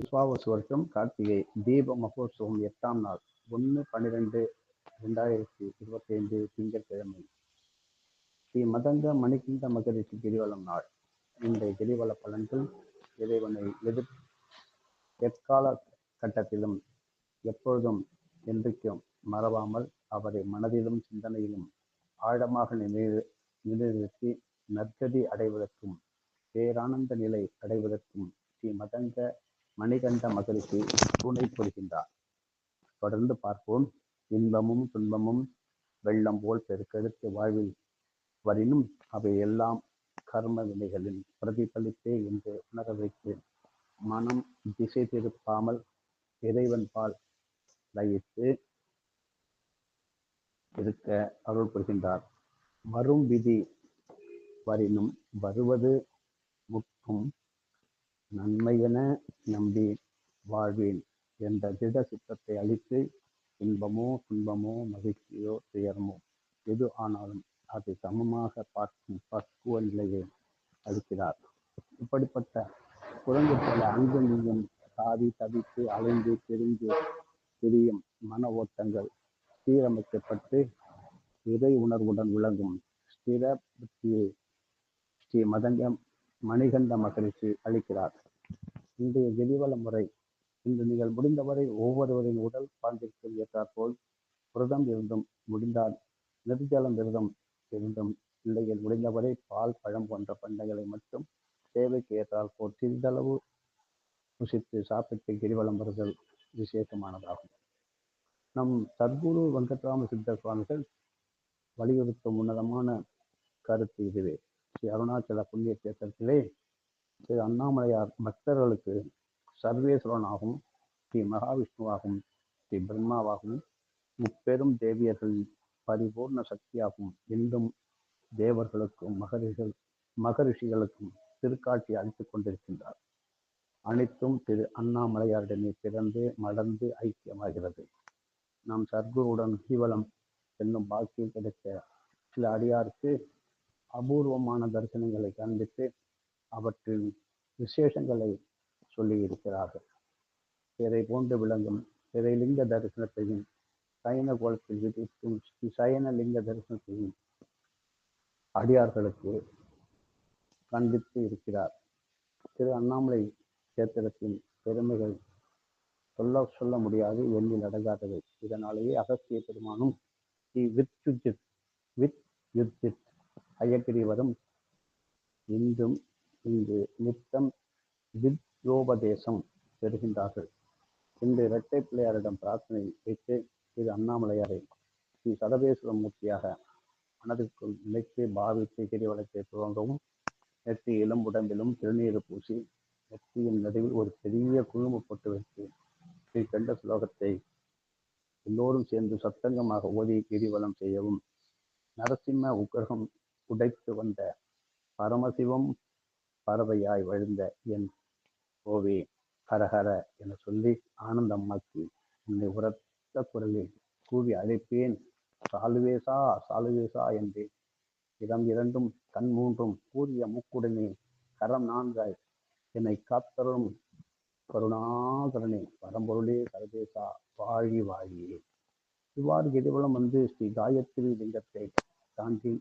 விஸ்வாவசு வருஷம் கார்த்திகை தீப மகோத்சவம் எட்டாம் நாள் ஒன்று பன்னிரெண்டு ரெண்டாயிரத்தி இருபத்தி ஐந்து திங்கட்கிழமை. ஸ்ரீ மதங்க மணிகண்ட மகரிஷி கிரிவலம் நாள். இந்த கிரிவல பலன்கள் இறைவனை எதிர் எக்கால கட்டத்திலும் எப்பொழுதும் என்றைக்கும் மறவாமல் அவரை மனதிலும் சிந்தனையிலும் ஆழமாக நினைவு நிலைநிறுத்தி நற்கதி அடைவதற்கும் பேரானந்த நிலை அடைவதற்கும் ஸ்ரீ மதங்க மணிகண்ட மகளுக்கு துணை புரிகின்றார். தொடர்ந்து பார்ப்போம். இன்பமும் துன்பமும் வெள்ளம் போல் பெருக்கெடுத்து வாழ்வில் வரினும் அவை எல்லாம் கர்ம வினைகளின் பிரதிபலிப்பே என்று உணர வைக்கிறேன் மனம் திசை திருப்பாமல் இறைவன் பால் லயித்து இருக்க அருள் புரிகின்றார். வரும் விதி வரினும் வருவது முற்றும் நன்மையென நம்பி வாழ்வேன் என்ற திட சித்தத்தை அளித்து இன்பமோ துன்பமோ மகிழ்ச்சியோ துயரமோ எது ஆனாலும் அதை சமமாக பார்க்கும் பக்குவ நிலையை அளிக்கிறார். இப்படிப்பட்ட குழந்தை போல அங்கும் இங்கும் சாதி தவித்து அலைந்து தெரிந்து திரியும் மன ஓட்டங்கள் சீரமைக்கப்பட்டு இறை உணர்வுடன் விளங்கும் ஸ்திர புத்தியை ஸ்ரீ மதங்கம் மணிகண்ட மகரிஷி அளிக்கிறார். இன்றைய கிரிவல முறை இன்று நீங்கள் முடிந்தவரை ஒவ்வொருவரின் உடல் பாண்டிற்கு ஏற்றாற்போல் விரதம் இருந்தும் முடிந்தால் நெடுஞ்சலம் விரதம் இருந்தும் இல்லையில் முடிந்தவரை பால் பழம் போன்ற பண்டங்களை மட்டும் தேவைக்கு ஏற்றால் போல் சிறிதளவு புசித்து சாப்பிட்டு கிரிவலம் வருதல் விசேஷமானதாகும். நம் சத்குரு வெங்கட்ராம சித்த சுவாமிகள் வலியுறுத்தும் உன்னதமான கருத்து இதுவே. ஸ்ரீ அருணாச்சல புண்ணிய கேத்திரத்திலே ஸ்ரீ அண்ணாமலையார் பக்தர்களுக்கு சர்வேஸ்வரனாகவும் ஸ்ரீ மகாவிஷ்ணுவாகவும் ஸ்ரீ பிரம்மாவாகவும் முப்பெரும் தேவியர்களின் பரிபூர்ண சக்தியாகவும் என்றும் தேவர்களுக்கும் மகரிஷிகள் மகரிஷிகளுக்கும் திருக்காட்சி அளித்துக் கொண்டிருக்கின்றார். அனைத்தும் திரு அண்ணாமலையாரிடமே பிறந்து மலர்ந்து ஐக்கியமாகிறது. நாம் சர்க்குருவுடன் சிவலம் என்னும் பாக்கியம் கிடைத்த சில அடியாருக்கு அபூர்வமான தரிசனங்களை காண்பித்து அவற்றின் விசேஷங்களை சொல்லியிருக்கிறார்கள். பிறை போன்று விளங்கும் பிறைலிங்க தரிசனத்தையும் சயன கோலத்தில் விதிக்கும் ஸ்ரீ சயனலிங்க தரிசனத்தையும் அடியார்களுக்கு காண்பித்து இருக்கிறார். திரு அண்ணாமலை கேத்திரத்தின் பெருமைகள் சொல்ல சொல்ல முடியாது எண்ணில் அடங்காதவை இதனாலேயே அகஸ்திய பெருமானும் ஸ்ரீ யுத்தித் வித் யுத்தித் அயக்கிரிவரும் இன்றும் இங்கு நித்தம் வித்யோபதேசம் பெறுகின்றார்கள். இன்று இரட்டை பிள்ளையாரிடம் பிரார்த்தனை வைத்து திரு அண்ணாமலையாரை ஸ்ரீ சதபேஸ்வர மூர்த்தியாக மனதிற்குள் நினைத்து பாவித்து கிரிவலத்தை துவங்கவும். நெற்றி இளம்புடம்பிலும் திருநீர் பூசி நெற்றியின் நடுவில் ஒரு பெரிய குழும போட்டு வைத்து ஸ்ரீ கண்ட ஸ்லோகத்தை எல்லோரும் சேர்ந்து சத்தங்கமாக ஓதி கிரிவலம் செய்யவும். நரசிம்ம உக்கிரகம் உடைத்து வந்த பரமசிவம் பறவையாய் வழிந்த என் கோவே ஹரஹர என சொல்லி ஆனந்தம்மாக்கு உன்னை உரத்த குரலில் கூவி அழைப்பேன். சாலுவேசா சாலுவேசா என்றேன் இடம் இரண்டும் கண் மூன்றும் கூறிய மூக்குடனே கரம் நான்காய் என்னை காத்தரும் கருணாகரனே. பரம்பொருளே சர்வேசா வாழி வாழியே. இவ்வாறு கிரிவலம் வந்து ஸ்ரீ காயத்ரி லிங்கத்தை தாண்டி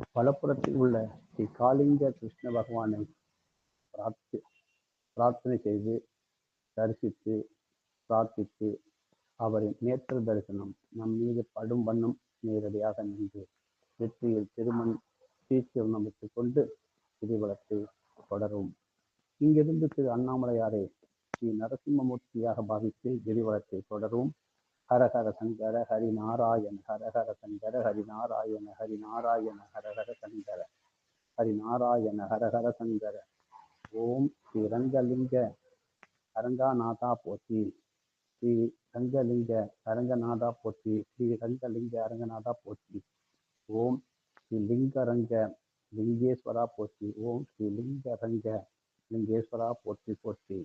வலப்புறத்தில் உள்ள ஸ்ரீ காளிங்க கிருஷ்ண பகவானை பிரார்த்தி பிரார்த்தனை செய்து தரிசித்து பிரார்த்தித்து அவரின் நேற்று தரிசனம். நம் மீது படும் வண்ணம் நேரடியாக நின்று வெற்றியில் திருமண் தீர்ச்சியம் கொண்டு கிரிவலத்தை தொடரும். இங்கிருந்து திரு அண்ணாமலையாரை ஸ்ரீ நரசிம்மமூர்த்தியாக பாவித்து கிரிவலத்தை தொடரும். ஹரஹர சங்கர ஹரி நாராயண ஹரஹர சங்கர ஹரி நாராயண ஹரி நாராயண ஹரஹர சங்கர ஹரி நாராயண ஹரஹர சங்கர ஓம் ஸ்ரீ ரங்கலிங்க அரங்கநாதா போற்றி. ஸ்ரீ ரங்கலிங்க அரங்கநாதா போற்றி. ஸ்ரீ ரங்கலிங்க அரங்கநாதா போற்றி. ஓம் ஸ்ரீ லிங்கரங்க லிங்கேஸ்வரா போற்றி. ஓம் ஸ்ரீ லிங்கரங்க லிங்கேஸ்வரா போற்றி போற்றி.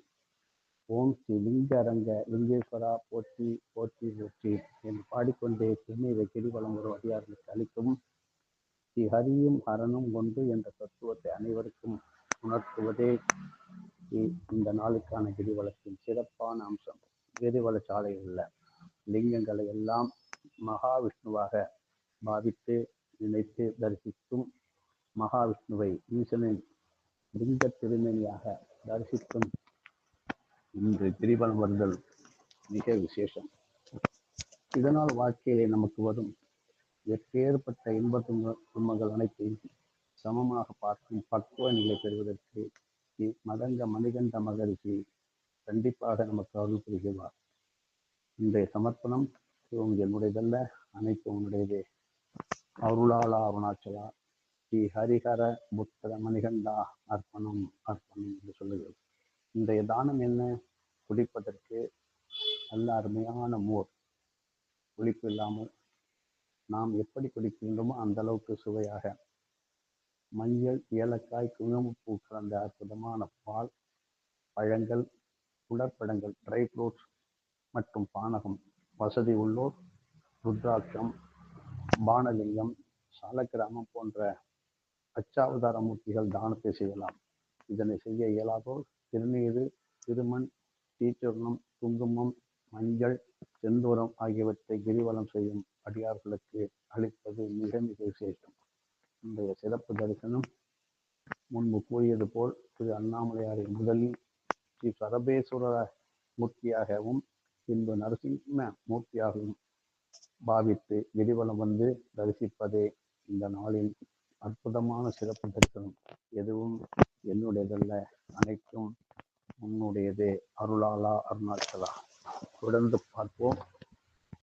ஓம் ஸ்ரீ லிங்கரங்க லிங்கேஸ்வரா போற்றி போற்றி போற்றி என்று பாடிக்கொண்டே திருநீரை கிரிவலம் ஒரு அடியார்களுக்கு அளிக்கும். ஸ்ரீ ஹரியும் ஹரனும் ஒன்று என்ற தத்துவத்தை அனைவருக்கும் உணர்த்துவதே இந்த நாளுக்கான கிரிவலத்தின் சிறப்பான அம்சம். கிரிவல சாலையில் உள்ள லிங்கங்களை எல்லாம் மகாவிஷ்ணுவாக பாவித்து நினைத்து தரிசித்தும் மகாவிஷ்ணுவை ஈசனின் லிங்க திருமணியாக தரிசித்தும் இன்று திரிபலம் வருதல் மிக விசேஷம். இதனால் வாழ்க்கையிலே நமக்கு வரும் எப்பேற்பட்ட இன்ப துன்பங்கள் அனைத்தையும் சமமாக பார்க்கும் பக்குவ நிலை பெறுவதற்கு இ- மதங்க மணிகண்ட மகரிஷி கண்டிப்பாக நமக்கு அருள் புரிகிறார் இன்றைய சமர்ப்பணம் சிவம் என்னுடையதல்ல அனைத்தும் உன்னுடையதே. அருளாளா அருணாச்சலா ஸ்ரீ ஹரிஹர புத்திர மணிகண்டா அர்ப்பணம் அர்ப்பணம் என்று சொல்லுகிறது. இன்றைய தானம் என்ன? குடிப்பதற்கு நல்ல அருமையான மோர். புளிப்பு இல்லாமல் நாம் எப்படி குடிக்கின்றோமோ அந்த அளவுக்கு சுவையாக. மஞ்சள் ஏலக்காய் குங்குமப்பூ கலந்த அற்புதமான பால் பழங்கள் உடற்பழங்கள் ட்ரை ஃப்ரூட்ஸ் மற்றும் பானகம் வசதி உள்ளோர் ருத்ராட்சம் பானலிங்கம் சாலக்கிராமம் போன்ற அச்சாவதார மூர்த்திகள் தானத்தை செய்யலாம். இதனை செய்ய இயலாதோர் திருநீறு திருமண் தீச்சூர்ணம் குங்குமம் மஞ்சள் செந்தூரம் ஆகியவற்றை கிரிவலம் செய்யும் அடியார்களுக்கு அளிப்பது மிக மிக விசேஷம். இன்றைய சிறப்பு தரிசனம் முன்பு கூறியது போல் திரு அண்ணாமலையாரை முதலில் ஸ்ரீ சரபேஸ்வர மூர்த்தியாகவும் பின்பு நரசிம்ம மூர்த்தியாகவும் பாவித்து கிரிவலம் வந்து தரிசிப்பதே இந்த நாளின் அற்புதமான சிறப்பு தரிசனம் எதுவும் என்னுடையதல்ல. அனைத்தும் உன்னுடையது. அருளாலா அருணாச்சலா. தொடர்ந்து பார்ப்போம்.